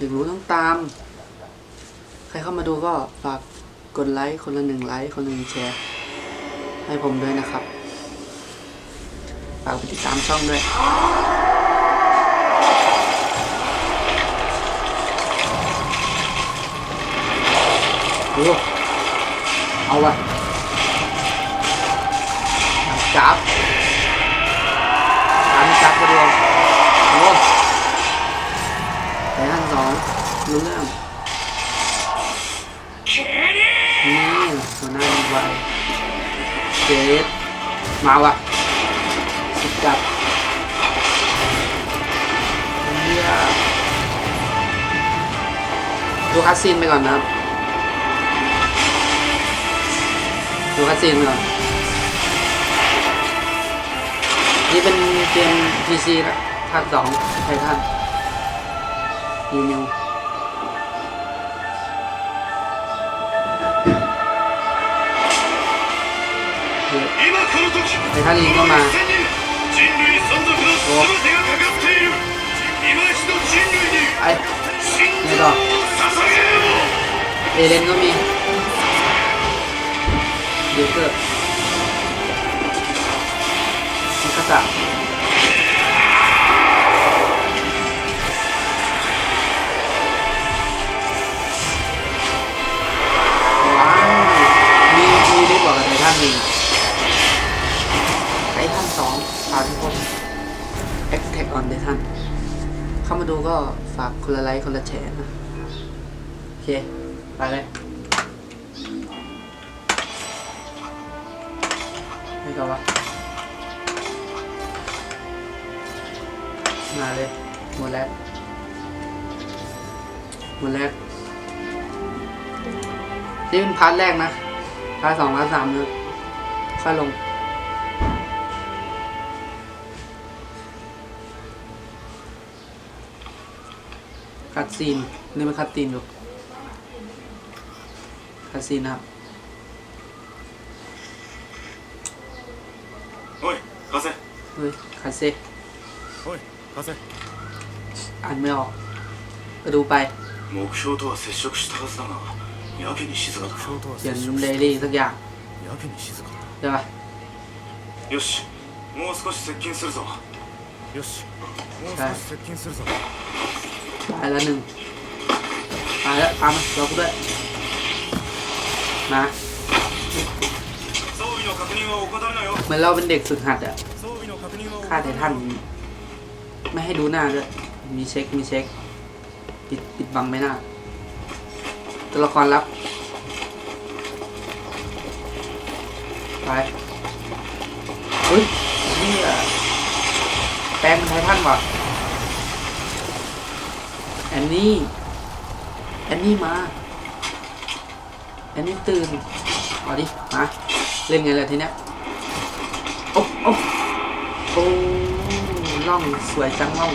อยากรู้ต้องตาม ใครเข้ามาดูก็ฝากกดไลค์คนละหนึ่งไลค์คนละหนึ่งแชร์ ให้ผมด้วยนะครับ ฝากไปติดตามช่องด้วยโอ้เอาวะจับ อันจับกระดวงโอ้แต่ท่านส องรู้เรื่องนี่หัวหน้าดีไวเจดมาวะสุดจับเฮียดูคัสซีนไปก่อนนะครับดูคัสซีนไปก่อนนี่เป็นเกม PC แล้วภาคสองไททัน Union. 대한이 이거 만. 아 이, 내 가. 이 랜놈 이. 이제 끝. 됐 다. ได้บอกกับไททันหนึ่งไททันสองพากทุกคน Attack on Titan เข้ามาดูก็ฝากคนละไลค์คนละแชร์นะ โอเค ไปเลยไม่ก็วะมาเลยหมดแล้วหมดแล้วนี่เป็นพาร์ทแรกนะพาร์ทสองพาร์ทสามเนอะ ค่อยลง คัดซีน นี่มันคัดซีนอยู่ คัดซีนนะครับ おい風 เฮ้ย คัดเซ おい風 อ่านไม่ออก ก็ดูไป 目標とは接触したはずだがやけに静かだ เขียนเดลี่สักอย่าง やけに静かだ ใช่ปะ よしもう少し接近するぞよしもう少し接近するぞ ไปแล้วหนึ่งไปแล้วตามมาเราด้วย มา 装備の確認は怠るなよ เหมือนเราเป็นเด็กฝึกหัดอะ 装備の確認は ฆ่าไททันไม่ให้ดูหน้าด้วย มีเช็ค มีเช็ค ปิดปิดบังไม่หน้า ตัวละครลับ ไปเฮ้ยนี่อะแปลงเป็นไททันว่ะแอนนี่แอนนี่มาแอนนี่ตื่นเอาดิมาเล่นไงเลยทีเนี้ยโอ้โอ้โอ้ล่องสวยจังล่อง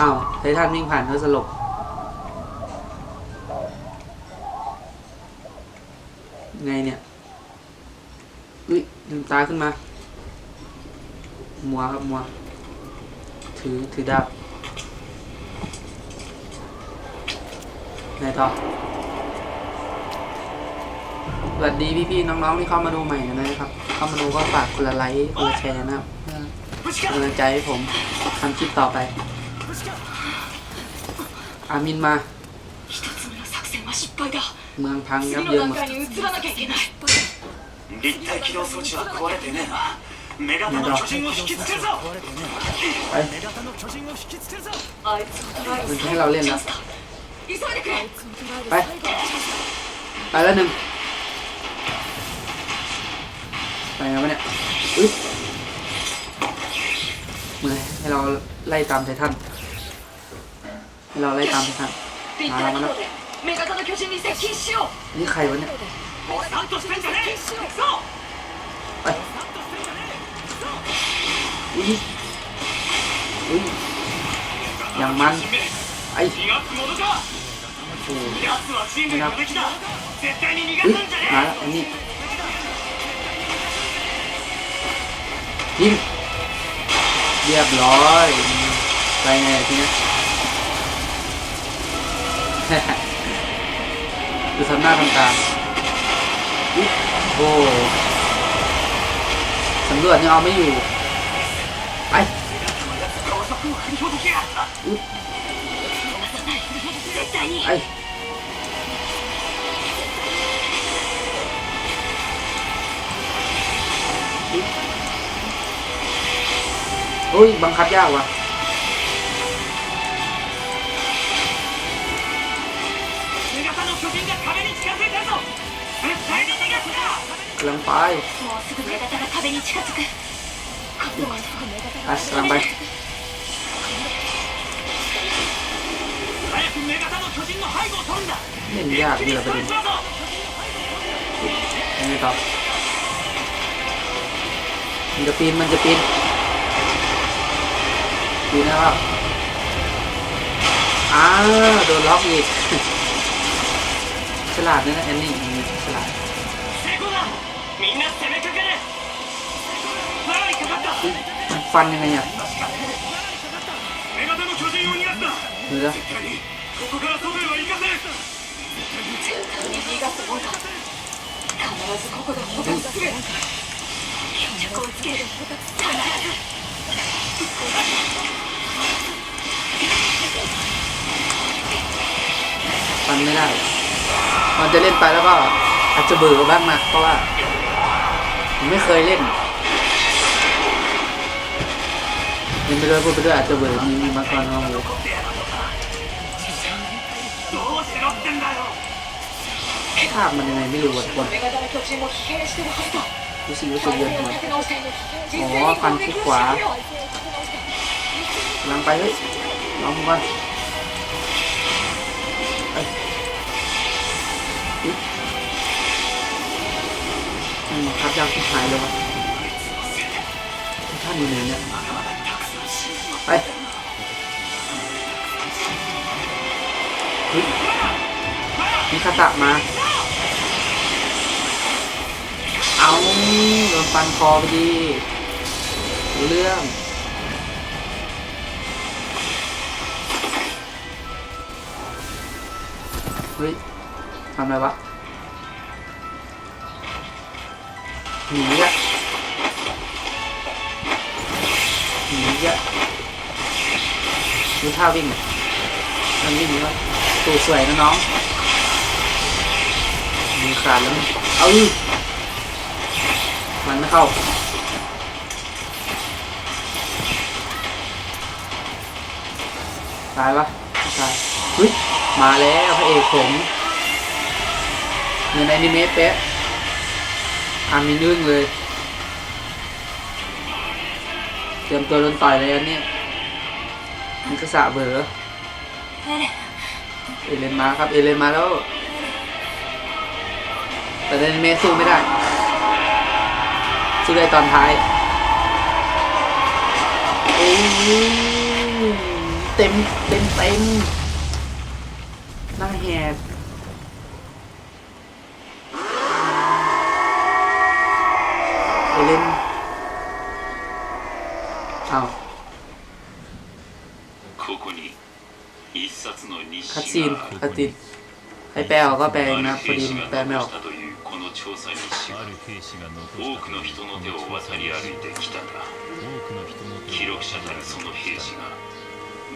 อ้าวไททันวิ่งผ่านเขาสลบ ไงเนี่ยอุ้ยลืมตาขึ้นมา มัวครับมัว ถือถือดาบไงต่อสวัสดีพี่ๆน้องๆที่เข้ามาดูใหม่นะครับ เข้ามาดูก็ฝากคนละไลค์คนละแชร์นะครับกำลังใจให้ผมทำคลิปต่อไป อามินมา 一つ目の作戦は失敗だ เมืองพังยั 次 บ の เยินห 段 มด 階に移らなきゃいけない立体起動装置は壊れてねえなメガタの巨人を引きつけるぞ ไป メガタの巨人を引きつけるぞあいつを捕らえる มันจะให้เราเล่น チャ แล้ว ンスだ急いでくれ ไป ไปแล้วหนึ่งไปแล้ววะเนี่ยอุ้ยเหมือนให้เราไล่ตามไททันให้เราไล่ตามไททัน 立体起動で メガタの巨人に接近しよう นี่ใครวะเนี่ย ボサンとしてんじゃねえ行くぞ ไปอุ้ยอุ้ยอย่างมันไอ้ 気がつくものか โอ้ 奴は人類の敵だ絶対に逃が เฮ้ย すんじゃね มาแล้วอันนี้ยิงเรียบร้อย ไปไงทีเนี้ย ดูทำหน้าทำตามโอ้สำรวจยังเอาไม่อยู่ ไปไปอุ้ย บังคับยากว่ะ ลังไปอัสลังไปเล่นยากนี่แหละประเด็นยังไงต่อมันจะปีนมันจะปีนปีนนะครับอ้าโดนล็อกอีกฉลาดนะนะแอนนี่ฉลาด ฟันยังไงเนี่ยเดี๋ยฟันไม่ได้มันจะเล่นไปแล้วก็อาจจะเบื่อบ้างนะเพราะว่าไม่เคยเล่น ยิงไปด้วยพูดไปด้วยอาจจะเบิร์ดมีมีมังกรห้องเลยภาพมันยังไงไม่รู้วันวันรู้สึกรู้สึกเย็นหัวอ๋อฟันที่ขวาลังไปเฮ้ยลองดูก่อนครับยังหายเลยวะท่านอยู่ไหนเนี่ย ไปฮ้ยมีคาตะมา เอาโดนฟันคอไปดีรู้เรื่องเฮ้ยทำอะไรวะหนีอะหนีอะ ดูท่าวิ่งมันวิ่งนี่วะตูสวยนะน้องมือขาดแล้วมั้ยเอาอีมันไม่เข้าตายปะตายเฮ้ยมาแล้วพระเอกผมเหมือนอนิเมะเป๊ะอามีนึ่งเลย เตรียมตัวโดนต่อยเลยอันนี้ มันก็สะเบอเอเลนมาครับ เอเลนมาแล้ว แต่ในอนิเมะสู้ไม่ได้ สู้ได้ตอนท้ายโอ้ยเต็ม เต็มเต็มหน้าแหก ดซี 誌 น がある คัดซีนให้แปลออกก็แปลเองนะพอ ある ดี 兵士が แปลไม่อ 残 อก したというこの調査日誌はある兵士が残多したくの人の手を渡り歩いてきたんだ多くの人の手を記録者たるその兵士が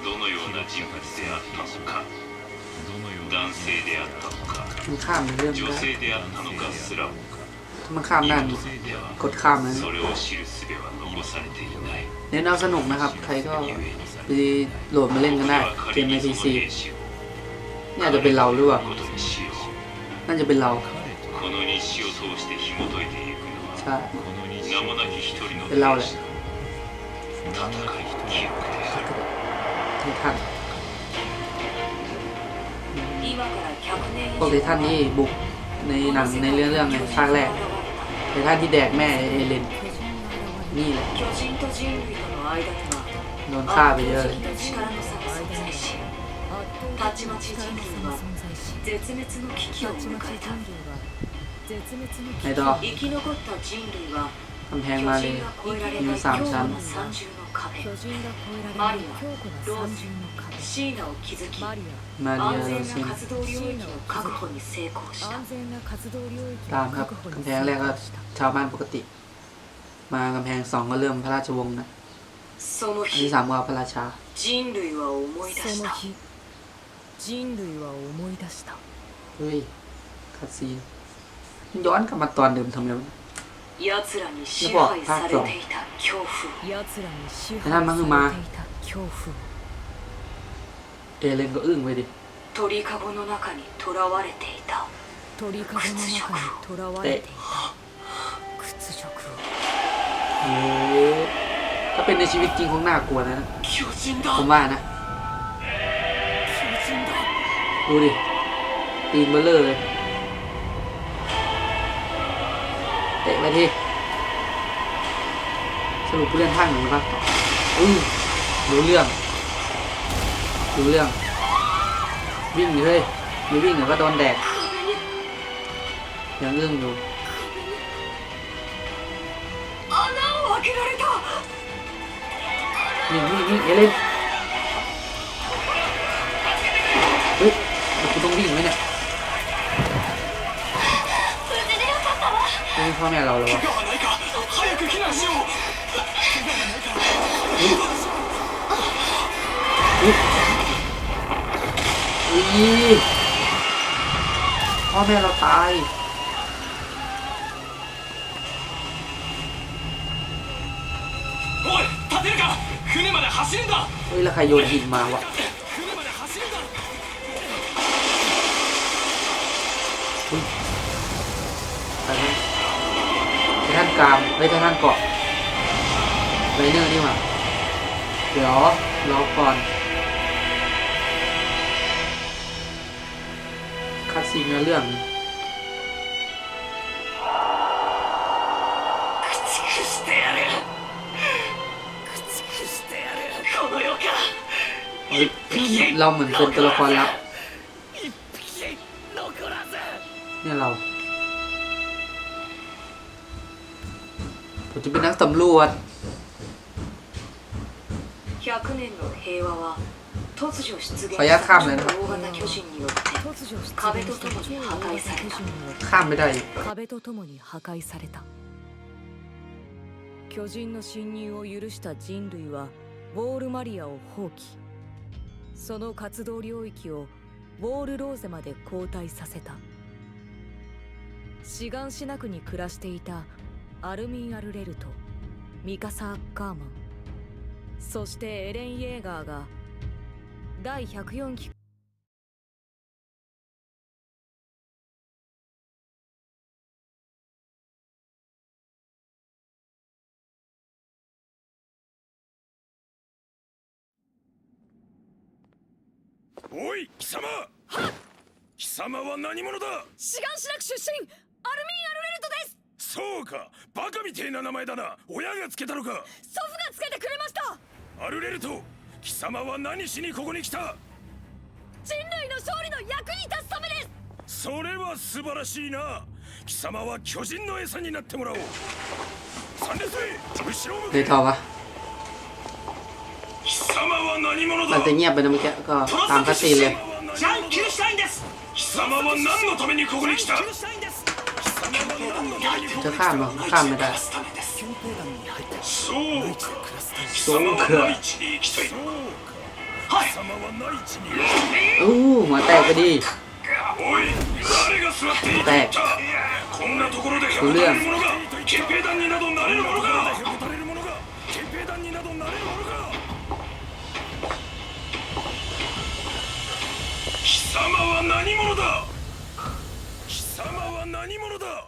どのような人物であったのかどのような男性であったのか มันข้ามเรื่อง 女 ได้ 性であったのかすらも ถ้ามันข้ามได้ 今となっては กดข้ามนะ それを知る術は残されていない เน้นเอาสนุกนะครับ ใครก็ ゆえ ไปโหลดมาเล่น に กัน 僕 ได้ は เก 仮 มใน にそ PC の兵士を น่าจะเป็นเราหรือเปล่าน่าจะเป็นเราใช่เป็นเราแหละท่านท่านพวกไททันนี่บุกในหนังในเรื่องเรื่องไงภาคแรกไททันที่แดกแม่เอเลนนี่แหละโดนฆ่าไปเยอะเลย たちまち人類は絶滅の危機を迎えた ไอ้ต่อ 生き残った人類は กำแพงมาเลย 巨人が越えられมี ない สามชั้น 強固な三重の壁巨人が越えられマリない強固なロー三重の壁シーナを築きマリ มาเรีย 安 โร 全 เซน な活動領域の確保に成功しアた安全な活動領域 ตาม の ครับ 確保に กำแพ 成 งแรกก็ 功した ชาวบ้านปกติ มากำแพงสองก็เริ่มพระราชวงศ์นะ その อันที่ 日 สามก็พระราชา 人類は思い出したその日 人類は思い出した เฮ้ยคาซีนย้อนกลับมาตอนเดิมทำไมวะ 奴らに支配されていた恐怖奴らに支配えなんまされまていた恐怖 เอเลนก็อึ้งไปดิ 鳥かごの中に囚われていた鳥かごの中に囚われていた屈辱を เฮ้ยถ้าเป็นในชีวิตจริงคงน่ากลัวนะ 巨人 ผม だ ว่านะ ดูดิ ตีนเบลเลอเลย เตะมาทีสรุปผู้เล่นท่านหนูครับอื้อรู้เรื่องรู้เรื่อง วิ่งอยู่เลยมีวิ่งหรือก็โดนแดดยังเอื้งอยู่วิ่งวิ่งวิ่งเอลิน พ่อแม่เราแล้ววะอุ้ยพ่อแม่เราตายเฮ้ยแล้วใครโยนหินมาวะ กลางเฮ้ยไท่านเกาะไวเนอร์นี่หว่าเดี๋ยวรอก่อนคัดซีนเนื้อเรื่องเราเหมือนเป็นตัวละครลับเนี่ยเรา ผมจะเป็นนักสำรวจ 100年の平和は突如出現ขออนุญาตข้ามเลยนะ 大型巨人によって突如出壁と現したともに破壊された巨人によって ข้ามไม่ได้ 壁とともに破壊された巨人の侵入を許した人類はウォールマリアを放棄その活動領域をウォールローゼまで後退させたシガンシナ区に暮らしていた アルミン・アルレルとミカサ・アッカーマン。そしてエレン・イェーガーが第104機おい貴様！貴様は何者だ！シガンシナ区出身アルミン・アルレルトですそうか。バカみてえな名前だな。親がつけたのか。祖父がつけてくれました。アルレルト貴様は何しにここに来た。人類の勝利の役に立つためです。それは素晴らしいな。貴様は巨人の餌になってもらおう。3列目後ろ向け。貴様は何者だ。Nantinya benar mikir ke angkat sih ジャンキルシュタインです。貴様は何のためにここに来た。 จะ に来 ข้ามเหรอ た ข้ามไม่ได้ そうか貴そう様はか内地に行きたいのか貴様は内地に อู้หัวแตกไปดิ おい誰が座っていたんだこんなところでへこたれる者が憲兵団になどなれる者がへこたれる者が憲兵団になどなれる者が貴様は何者だ貴様は何者だ